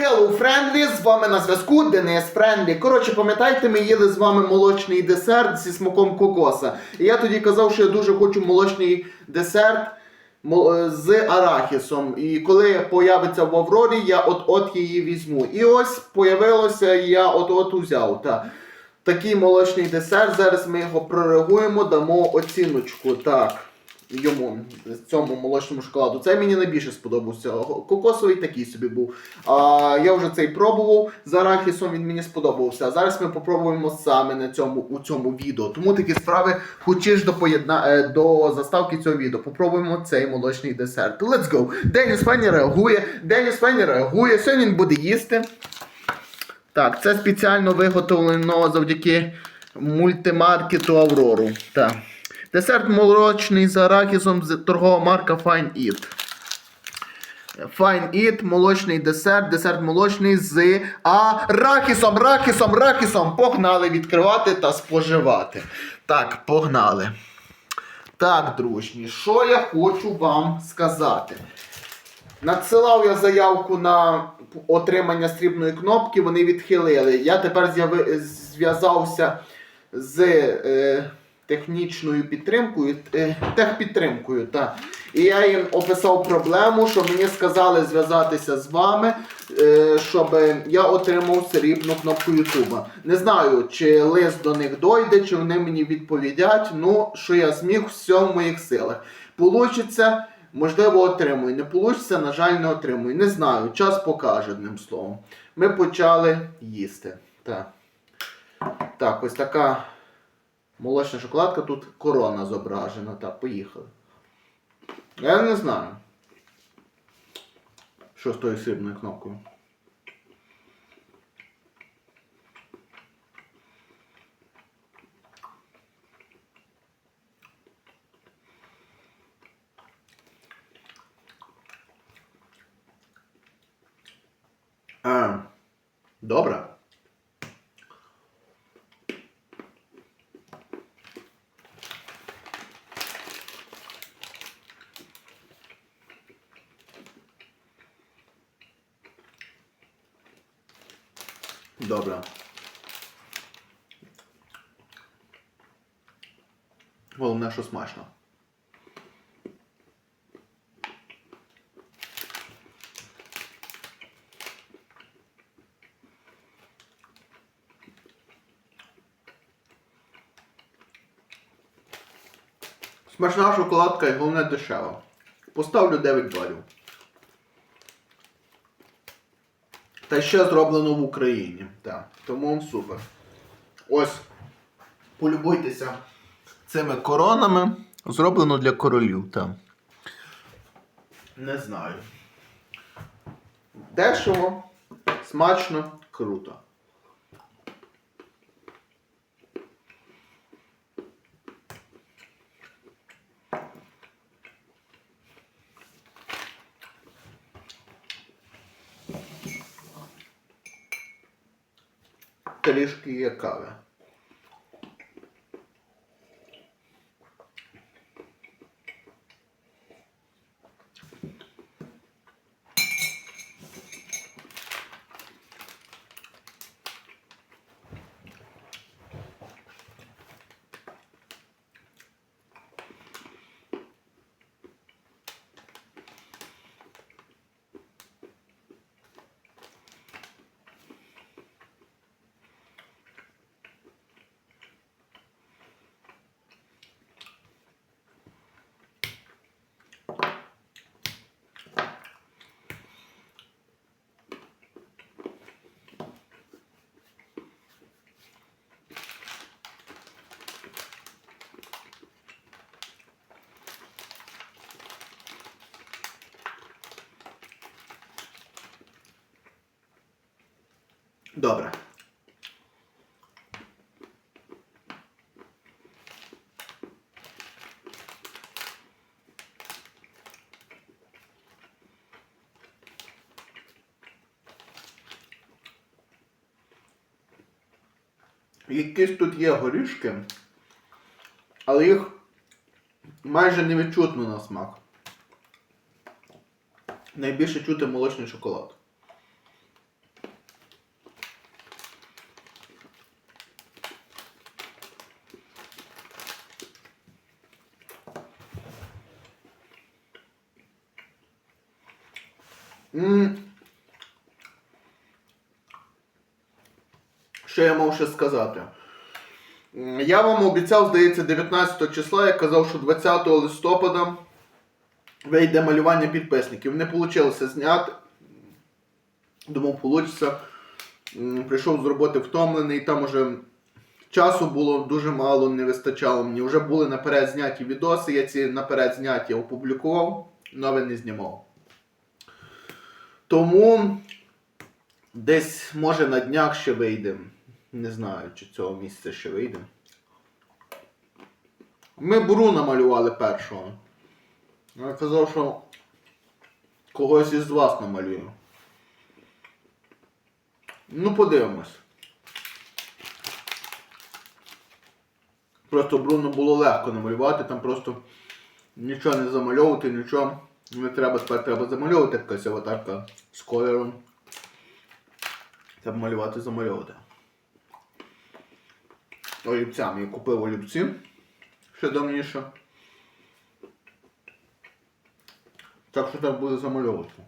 Hello, Friendly, з вами на зв'язку Денис Френдлі. Коротше, пам'ятаєте, ми їли з вами молочний десерт зі смаком кокоса. І я тоді казав, що я дуже хочу молочний десерт е, з арахісом. І коли появиться в Аврорі, я от-от її візьму. І ось появилося, і я от-от узяв. Та. Такий молочний десерт. Зараз ми його прореагуємо, дамо оціночку. Так. Йому цьому молочному шоколаду. Це мені найбільше сподобався. Кокосовий такий собі був. А, я вже цей пробував з арахісом, він мені сподобався. А зараз ми попробуємо саме на цьому у цьому відео. Тому такі справи хочеш до поєдна е, до заставки цього відео. Попробуємо цей молочний десерт. Let's go! Деніс Фенні реагує. Деніс Фенні реагує. Сьогодні він буде їсти. Так, це спеціально виготовлено завдяки мультимаркету Аврору. Так. Десерт молочний з арахісом з торгова марка Fine Eat. Fine Eat, молочний десерт, десерт молочний з арахісом, рахісом, рахісом. Погнали відкривати та споживати. Так, погнали. Так, дружні, що я хочу вам сказати. Надсилав я заявку на отримання стрібної кнопки, вони відхилили. Я тепер зв'язався з е, технічною підтримкою, е, техпідтримкою. Та. І я їм описав проблему, що мені сказали зв'язатися з вами, е, щоб я отримав срібну кнопку Ютуба. Не знаю, чи лист до них дойде, чи вони мені відповідять. Ну, що я зміг, все в моїх силах. Получиться. Можливо, отримую. Не получиться, на жаль, не отримую. Не знаю. Час покаже одним словом. Ми почали їсти. Так. Так, ось така молочна шоколадка. Тут корона зображена. Так, поїхали. Я не знаю. Що з тою срібною кнопкою? А. Добре. Головне, що смачно. Смачна шоколадка і головне дешева. Поставлю 9 балів. Та ще зроблено в Україні. Так. Тому супер. Ось. Полюбуйтеся цими коронами. Зроблено для королів. Так. Не знаю. Дешево, смачно, круто. Трішки є кави. Добре. Якісь тут є горішки, але їх майже не відчутно на смак. Найбільше чути молочний шоколад. Що я мав ще сказати? Я вам обіцяв, здається, 19 числа, я казав, що 20 листопада вийде малювання підписників. Не вийшло зняти. Думав, вийде. Прийшов з роботи втомлений, там уже часу було дуже мало, не вистачало мені. Вже були наперед зняті відоси, я ці наперед зняті опублікував, нове не знімав. Тому десь може на днях ще вийде. Не знаю, чи цього місяця ще вийде. Ми буру намалювали першого. Я казав, що когось із вас намалюю. Ну, подивимось. Просто Бруно було легко намалювати, там просто нічого не замальовувати, нічого не треба, тепер треба замальовувати якась аватарка з кольором. Треба малювати, замальовувати. Олівцями. Я купив олівці ще давніше. Так що треба буде замальовувати.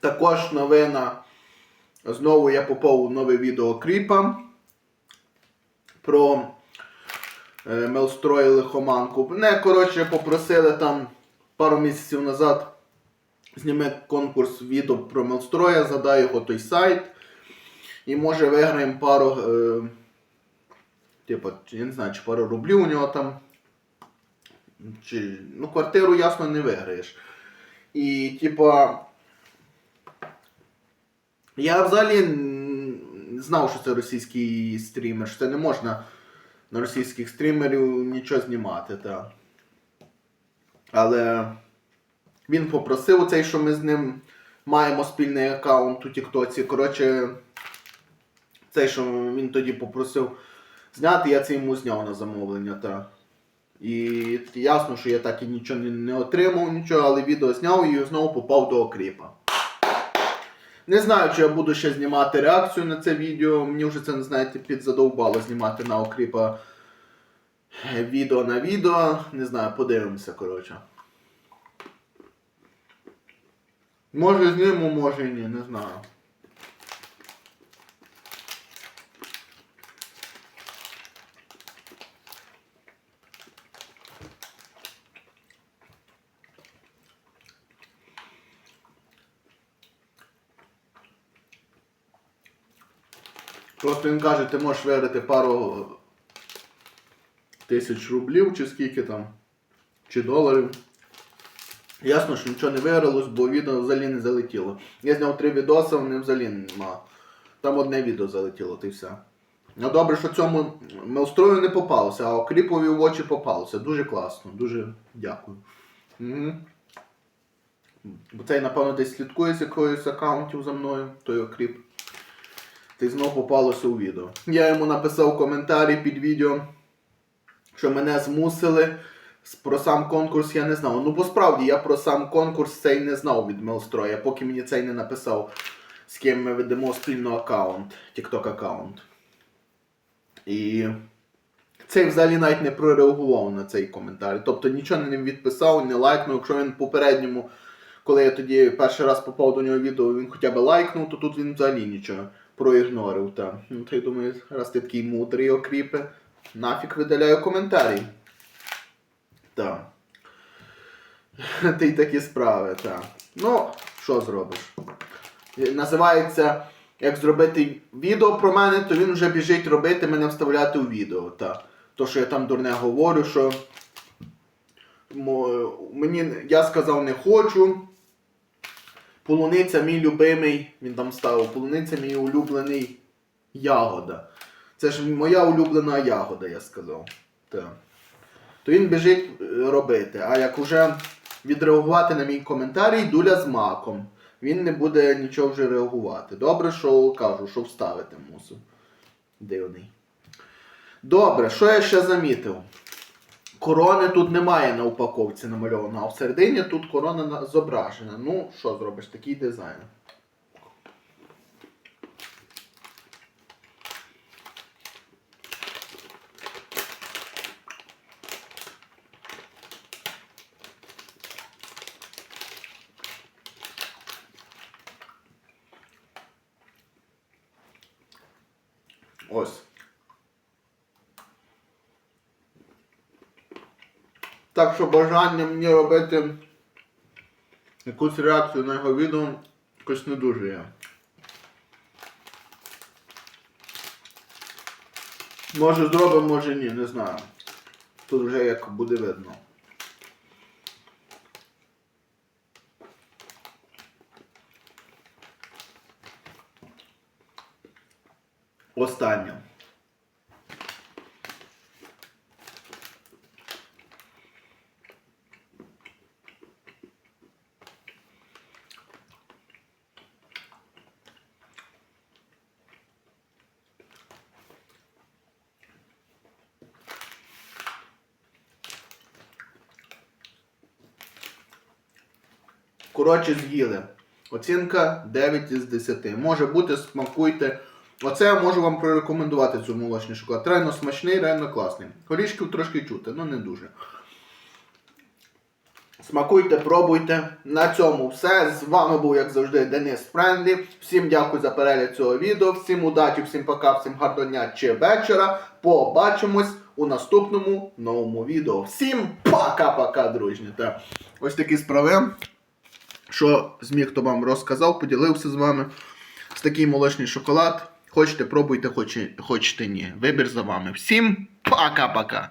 Також новина. Знову я попав нове відео Кріпа про е, Мелстрой лихоманку. Мене, коротше, попросили там пару місяців назад зніми конкурс відео про Мелстроя, задай його той сайт. І може виграємо пару. Е, типу, я не знаю, чи пару рублів у нього там. Чи, ну, квартиру, ясно, не виграєш. І, типа. Я взагалі знав, що це російський стрімер, що це не можна на російських стрімерів нічого знімати, та. Але він попросив цей, що ми з ним маємо спільний аккаунт у Тіктоці. Коротше, цей, що він тоді попросив зняти, я це йому зняв на замовлення. Та. І ясно, що я так і нічого не, отримав, нічого, але відео зняв і знову попав до окріпа. Не знаю, чи я буду ще знімати реакцію на це відео. Мені вже це, знаєте, підзадовбало знімати на окріпа відео на відео. Не знаю, подивимося, коротше. Може зніму, може і ні, не знаю. Просто він каже, ти можеш виграти пару тисяч рублів чи скільки там, чи доларів. Ясно, що нічого не вигралось, бо відео взагалі не залетіло. Я зняв три відоси, вони взагалі нема. Там одне відео залетіло, ти все. Ну добре, що цьому мелстрою не попалося, а окріпові в очі попалося. Дуже класно, дуже дякую. Угу. Бо цей, напевно, десь слідкує з якоюсь аккаунтів за мною, той окріп. Ти знов попалося у відео. Я йому написав коментарі під відео, що мене змусили. Про сам конкурс я не знав. Ну, бо справді я про сам конкурс цей не знав від Мелстроя, поки мені цей не написав, з ким ми ведемо спільно аккаунт, TikTok аккаунт. І цей взагалі навіть не прореагував на цей коментар. Тобто нічого не відписав, не лайкнув. Якщо він попередньому, коли я тоді перший раз попав до нього відео, він хоча б лайкнув, то тут він взагалі нічого проігнорив. Та. Ну, то я думаю, раз ти такий мудрий окріпи, нафіг видаляю коментарі. Так. Ти й такі справи, так. Ну, що зробиш? Е, Називається Як зробити відео про мене, то він вже біжить робити мене вставляти у відео. Та. То, що я там дурне говорю, що мені, я сказав не хочу. Полуниця мій любимий, він там ставив, полуниця мій улюблений ягода. Це ж моя улюблена ягода, я сказав. Так. То він біжить е, робити. А як уже відреагувати на мій коментарій, дуля з маком. Він не буде нічого вже реагувати. Добре, що кажу, що вставити мусив. Дивний. Добре, що я ще замітив? Корони тут немає на упаковці намальовано, а всередині тут корона зображена. Ну, що зробиш, такий дизайн. Ось. Так що бажання мені робити якусь реакцію на його відео якось не дуже є. Може зробимо, може ні, не знаю. Тут вже як буде видно. Останнє. Коротше, з'їли. Оцінка 9 із 10. Може бути, смакуйте. Оце я можу вам прорекомендувати цю молочний шоколад. Реально смачний, реально класний. Горішків трошки чути, ну не дуже. Смакуйте, пробуйте. На цьому все. З вами був, як завжди, Денис Френдлі. Всім дякую за перегляд цього відео. Всім удачі, всім пока, всім гарного дня чи вечора. Побачимось у наступному новому відео. Всім пока-пока, дружні. Та ось такі справи. Що зміг, хто вам розказав, поділився з вами. Ось такий молочний шоколад. Хочете, пробуйте, хоче- хочете ні. Вибір за вами. Всім пока-пока.